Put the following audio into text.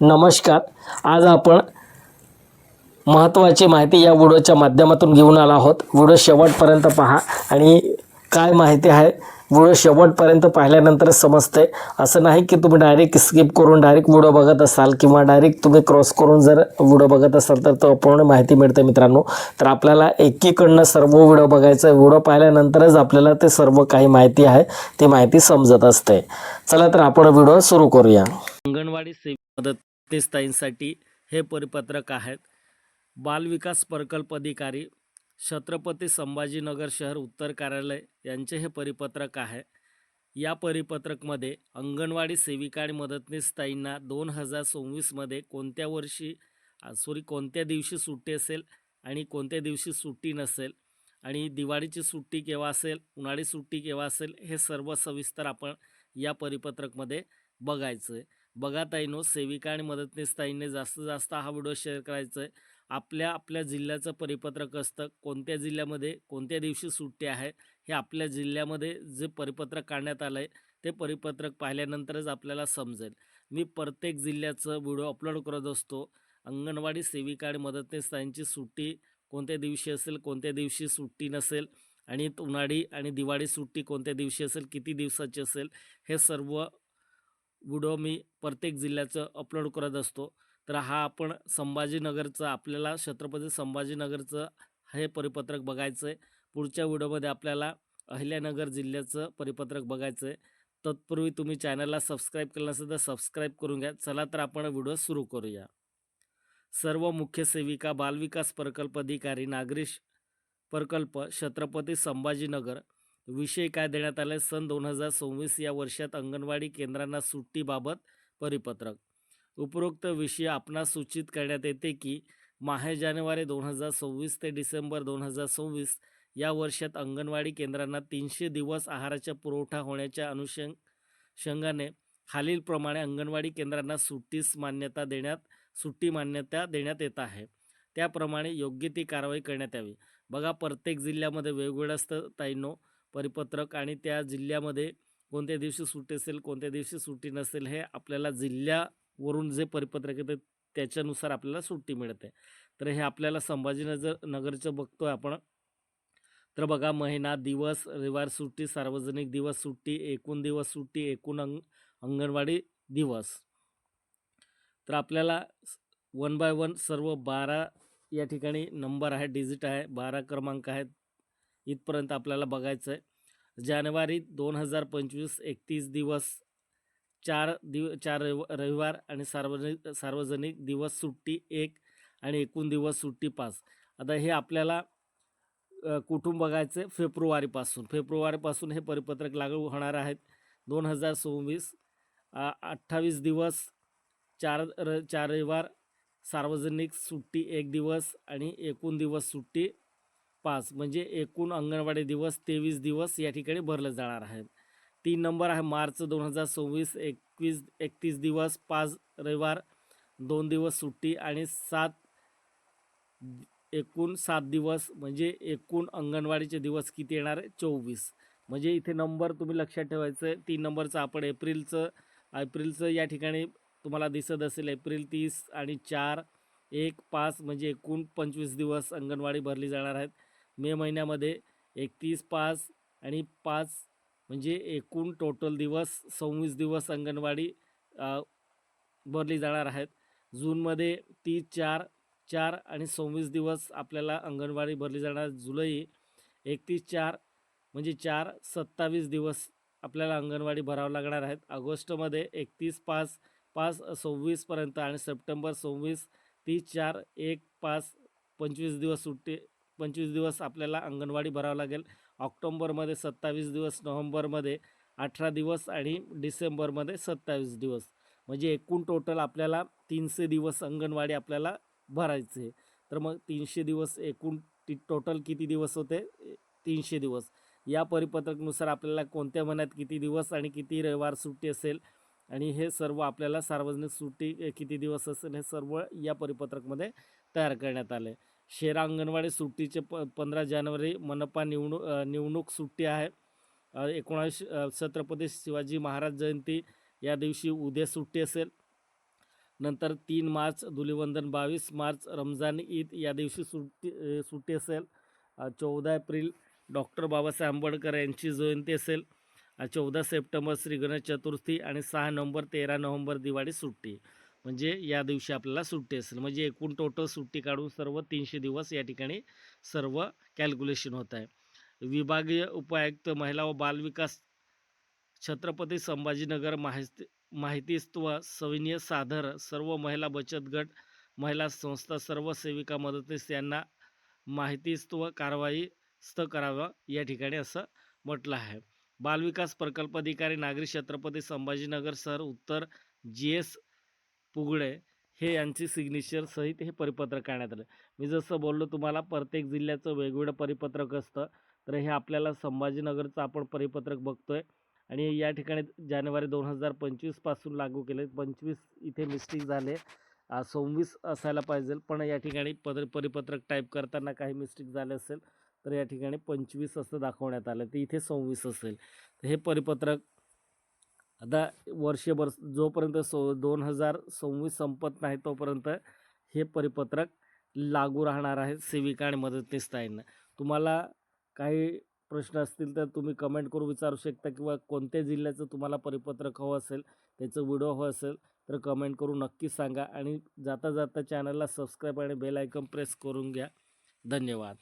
नमस्कार. आज आपण महत्त्वाची माहिती या व्हिडिओच्या माध्यमातून घेऊन आलो आहोत. व्हिडिओ शेवटपर्यंत पहा आणि काय माहिती आहे व्हिडिओ शेवटपर्यंत पाहिल्यानंतरच समजते असं नाही की तुम्ही डायरेक्ट स्किप करून डायरेक्ट व्हिडिओ बघत असाल किंवा डायरेक्ट तुम्ही क्रॉस करून जर व्हिडिओ बघत असाल तर तो पूर्ण माहिती मिळते मित्रांनो. तर आपल्याला एकीकडनं सर्व व्हिडिओ बघायचं व्हिडिओ पाहिल्यानंतरच आपल्याला ते सर्व काही माहिती आहे ती माहिती समजत असते. चला तर आपण व्हिडिओ सुरू करूया. अंगणवाडी सेवी तेस्ताईंसाठी हे परिपत्रक आहेत. बालविकास प्रकल्प अधिकारी छत्रपती संभाजीनगर शहर उत्तर कार्यालय यांचे हे परिपत्रक आहे. या परिपत्रकमध्ये अंगणवाडी सेविका आणि मदतनीसताईंना दोन हजार सव्वीसमध्ये कोणत्या वर्षी सॉरी कोणत्या दिवशी सुट्टी असेल आणि कोणत्या दिवशी सुट्टी नसेल आणि दिवाळीची सुट्टी केव्हा असेल उन्हाळी सुट्टी केव्हा असेल हे सर्व सविस्तर आपण या परिपत्रकमध्ये बघायचं आहे बघा ताईनो सेविका आणि मदतनीस जास्तीत जास्त हा व्हिडिओ शेअर करायचा आहे आपल्या आपल्या जिल्ह्याचं परिपत्रक असतं कोणत्या जिल्ह्यामध्ये कोणत्या दिवशी सुट्टी आहे हे आपल्या जिल्ह्यामध्ये जे परिपत्रक काढण्यात आलं आहे ते परिपत्रक पाहिल्यानंतरच आपल्याला समजेल. मी प्रत्येक जिल्ह्याचं व्हिडिओ अपलोड करत असतो. अंगणवाडी सेविका आणि मदतनीस ताईंची सुट्टी कोणत्या दिवशी असेल कोणत्या दिवशी सुट्टी नसेल आणि उन्हाळी आणि दिवाळी सुट्टी कोणत्या दिवशी असेल किती दिवसाची असेल हे सर्व व्हिडिओ मी प्रत्येक जिल्ह्याचं अपलोड करत असतो. तर हा आपण संभाजीनगरचं आपल्याला छत्रपती संभाजीनगरचं हे परिपत्रक बघायचं आहे पुढच्या व्हिडिओमध्ये आपल्याला अहिल्यानगर जिल्ह्याचं परिपत्रक बघायचं आहे तत्पूर्वी तुम्ही चॅनलला सबस्क्राईब केलं नसेल तर सबस्क्राईब करून घ्या. चला तर आपण व्हिडिओ सुरू करूया. सर्व मुख्य सेविका बालविकास प्रकल्प अधिकारी नागरी प्रकल्प छत्रपती संभाजीनगर विषय काय देण्यात आले सन दोन हजार सव्वीस या वर्षात अंगणवाडी केंद्रांना सुट्टीबाबत परिपत्रक. उपरोक्त विषय आपणास सूचित करण्यात येते की माहे जानेवारी दोन हजार सव्वीस ते डिसेंबर दोन हजार सव्वीस या वर्षात अंगणवाडी केंद्रांना तीनशे दिवस आहाराचा पुरवठा होण्याच्या अनुषंगाने खालीलप्रमाणे अंगणवाडी केंद्रांना सुट्टीस मान्यता देण्यात सुट्टी मान्यता देण्यात येत आहे. त्याप्रमाणे योग्य ती कारवाई करण्यात यावी. बघा प्रत्येक जिल्ह्यामध्ये वेगवेगळं असतं ताईनो परिपत्रक आणि त्या जिल्ह्यामध्ये कोणत्या दिवशी सुट्टी असेल कोणत्या दिवशी सुट्टी नसेल हे आपल्याला जिल्ह्यावरून जे परिपत्रक येतं त्याच्यानुसार आपल्याला सुट्टी मिळते. तर हे आपल्याला संभाजीनगर नगरचं बघतो आहे आपण. तर बघा महिना दिवस रविवार सुट्टी सार्वजनिक दिवस सुट्टी एकूण दिवस सुट्टी एकूण अंग अंगणवाडी दिवस. तर आपल्याला वन बाय वन सर्व बारा या ठिकाणी नंबर आहे डिजिट आहे बारा क्रमांक आहेत. इथपर्यंत आपल्याला बघायचं आहे. जानेवारी दोन हजार पंचवीस एकतीस दिवस चार दिव चार रवि रविवार आणि सार्वजनिक सार्वजनिक दिवस सुट्टी एक आणि एकूण दिवस सुट्टी पाच. आता हे आपल्याला कुठून बघायचं आहे? फेब्रुवारीपासून. फेब्रुवारीपासून हे परिपत्रक लागू होणार आहेत. दोन हजार सव्वीस अठ्ठावीस दिवस चार र चार रविवार सार्वजनिक सुट्टी एक दिवस आणि एकूण दिवस सुट्टी पाच म्हणजे एकूण अंगणवाडी दिवस तेवीस दिवस या ठिकाणी भरले जाणार आहेत तीन नंबर आहे मार्च दोन हजार सव्वीस एकवीस एकतीस दिवस पाच रविवार दोन दिवस सुट्टी आणि सात एकूण सात दिवस म्हणजे एकूण अंगणवाडीचे दिवस किती येणार आहे? चोवीस. म्हणजे इथे नंबर तुम्ही लक्षात ठेवायचं आहे तीन नंबरचं आपण एप्रिलचं एप्रिलचं या ठिकाणी तुम्हाला दिसत असेल एप्रिल तीस आणि चार एक पाच म्हणजे एकूण पंचवीस दिवस अंगणवाडी भरली जाणार आहेत. मे महिन्यामध्ये एकतीस पाच आणि पाच म्हणजे एकूण टोटल दिवस सव्वीस दिवस अंगणवाडी भरली जाणार आहेत. जूनमध्ये तीस चार चार आणि सव्वीस दिवस आपल्याला अंगणवाडी भरली जाणार. जुलै एकतीस चार म्हणजे चार सत्तावीस दिवस आपल्याला अंगणवाडी भरावं लागणार आहेत. ऑगस्टमध्ये एकतीस पाच पाच सव्वीसपर्यंत आणि सप्टेंबर सव्वीस तीस चार एक पाच पंचवीस दिवस सुट्टी पंचवीस दिवस आपल्याला अंगणवाडी भरावं लागेल. ऑक्टोंबरमध्ये सत्तावीस दिवस नोव्हेंबरमध्ये अठरा दिवस आणि डिसेंबरमध्ये सत्तावीस दिवस. म्हणजे एकूण टोटल आपल्याला तीनशे दिवस अंगणवाडी आपल्याला भरायचे. तर मग तीनशे दिवस एकूण ती टोटल किती दिवस होते? तीनशे दिवस. या परिपत्रकनुसार आपल्याला कोणत्या महिन्यात किती दिवस आणि किती रविवार सुट्टी असेल? आणि हे सर्व आपल्याला सार्वजनिक सुट्टी किती दिवस असेल? हे सर्व या परिपत्रकमध्ये तयार करण्यात आले. शेरा अंगणवाडी सुट्टीचे प पंधरा जानेवारी मनपा निवडणूक निवडणूक सुट्टी आहे. एकोणास छत्रपती शिवाजी महाराज जयंती या दिवशी उद्या सुट्टी असेल. नंतर तीन मार्च धुलिवंदन बावीस मार्च रमजान ईद या दिवशी सुट्टी सुट्टी असेल. चौदा एप्रिल डॉक्टर बाबासाहेब आंबेडकर यांची जयंती असेल. चौदा सप्टेंबर श्री गणेश चतुर्थी आणि सहा नोव्हेंबर तेरा नोव्हेंबर दिवाळी सुट्टी. म्हणजे या दिवशी आपल्याला सुट्टी असेल. म्हणजे एकूण टोटल सुट्टी काढून सर्व तीनशे दिवस या ठिकाणी सर्व कॅल्क्युलेशन होत आहे. विभागीय उपायुक्त महिला व बालविकास छत्रपती संभाजीनगर माहिती माहितीत्व सविनय साधर सर्व महिला बचत गट महिला संस्था सर्व सेविका मदतीस यांना माहितीत्व कारवाई स्त करावा या ठिकाणी असं म्हटलं आहे. बालविकास प्रकल्प अधिकारी नागरी छत्रपती संभाजीनगर सर उत्तर जी एस पुगडे हे यांची सिग्नेचर सहित हे परिपत्रक काढण्यात आलं. मी जसं बोललो तुम्हाला प्रत्येक जिल्ह्याचं वेगवेगळं परिपत्रक असतं. तर हे आपल्याला संभाजीनगरचं आपण परिपत्रक बघतो आहे आणि या ठिकाणी जानेवारी दोन हजार पंचवीसपासून लागू केले. पंचवीस इथे मिस्टेक झाले. सव्वीस असायला पाहिजे. पण या ठिकाणी पद परिपत्रक टाईप करताना काही मिस्टेक झाले असेल तर या ठिकाणी पंचवीस असं दाखवण्यात आलं. तर इथे सव्वीस असेल. तर हे परिपत्रक आता वर्षभर जोपर्यंत सो दोन हजार सव्वीस संपत नाही तोपर्यंत हे परिपत्रक लागू राहणार आहे सेविका आणि मदतनीस ताईंना. तुम्हाला काही प्रश्न असतील तर तुम्ही कमेंट करून विचारू शकता किंवा कोणत्या जिल्ह्याचं तुम्हाला परिपत्रक हवं असेल त्याचं व्हिडिओ हवं असेल तर कमेंट करून नक्की सांगा. आणि जाता जाता चॅनलला सबस्क्राईब आणि बेल आयकन प्रेस करून घ्या. धन्यवाद.